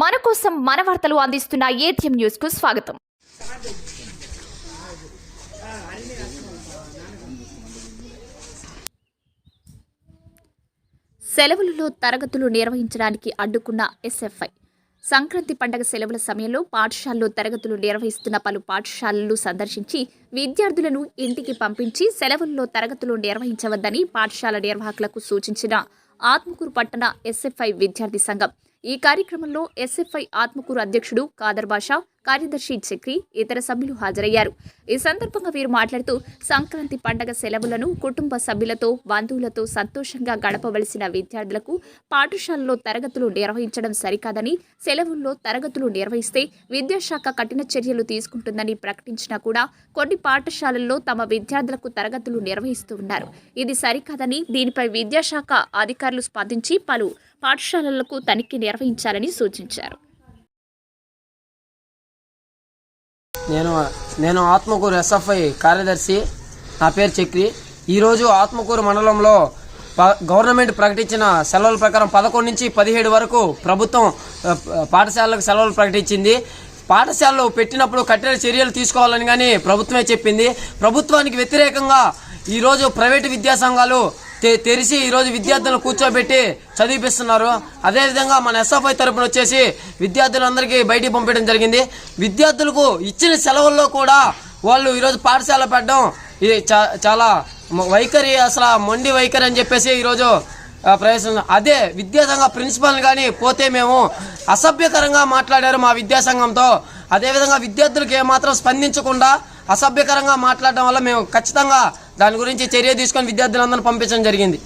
మన కోసం మన వార్తలు అందిస్తున్న ఏటీఎం న్యూస్కు స్వాగతం. సెలవులలో తరగతులు నిర్వహించడానికి అడ్డుకున్న ఎస్ఎఫ్ఐ. సంక్రాంతి పండగ సెలవుల సమయంలో పాఠశాలలో తరగతులు నిర్వహిస్తున్న పలు పాఠశాలలు సందర్శించి విద్యార్థులను ఇంటికి పంపించి సెలవుల్లో తరగతులు నిర్వహించవద్దని పాఠశాల నిర్వాహకులకు సూచించిన ఆత్మకూరు పట్టణ ఎస్ఎఫ్ఐ విద్యార్థి సంఘం. ఈ కార్యక్రమంలో ఎస్ఎఫ్ఐ ఆత్మకూరు అధ్యక్షుడు కాదర్ బాషా కార్యదర్శి చక్రి ఇతర సభ్యులు హాజరయ్యారు. ఈ సందర్భంగా వీరు మాట్లాడుతూ సంక్రాంతి పండగ సెలవులను కుటుంబ సభ్యులతో బంధువులతో సంతోషంగా గడపవలసిన విద్యార్థులకు పాఠశాలలో తరగతులు నిర్వహించడం సరికాదని సెలవుల్లో తరగతులు నిర్వహిస్తే విద్యాశాఖ కఠిన చర్యలు తీసుకుంటుందని ప్రకటించినా కూడా కొన్ని పాఠశాలల్లో తమ విద్యార్థులకు తరగతులు నిర్వహిస్తూ ఉన్నారు. ఇది సరికాదని దీనిపై విద్యాశాఖ అధికారులు స్పందించి పలు పాఠశాలలకు తనిఖీ నిర్వహించాలని సూచించారు. నేను నేను ఆత్మకూరు ఎస్ఎఫ్ఐ కార్యదర్శి. నా పేరు చక్రి. ఈరోజు ఆత్మకూరు మండలంలో ప- గవర్నమెంట్ ప్రకటించిన సెలవుల ప్రకారం పదకొండు నుంచి పదిహేడు వరకు ప్రభుత్వం పాఠశాలలకు సెలవులు ప్రకటించింది. పాఠశాలలో పెట్టినప్పుడు కఠిన చర్యలు తీసుకోవాలని కానీ ప్రభుత్వమే చెప్పింది. ప్రభుత్వానికి వ్యతిరేకంగా ఈరోజు ప్రైవేటు విద్యా సంఘాలు తెరిచి ఈరోజు విద్యార్థులను కూర్చోబెట్టి చదివిపిస్తున్నారు. అదేవిధంగా మన ఎస్ఎఫ్ఐ తరపున వచ్చేసి విద్యార్థులందరికీ బయటికి పంపించడం జరిగింది. విద్యార్థులకు ఇచ్చిన సెలవుల్లో కూడా వాళ్ళు ఈరోజు పాఠశాల పెట్టడం ఇది చాలా వైఖరి అసలు మొండి వైఖరి అని చెప్పేసి ఈరోజు ప్రవేశం అదే విద్యాసంఘ ప్రిన్సిపల్ కానీ పోతే మేము అసభ్యకరంగా మాట్లాడారు మా విద్యాసంఘంతో అదేవిధంగా విద్యార్థులకు ఏమాత్రం స్పందించకుండా అసభ్యకరంగా మాట్లాడడం వల్ల మేము ఖచ్చితంగా దాని గురించి చర్య తీసుకొని విద్యార్థులందరూ పంపించడం జరిగింది.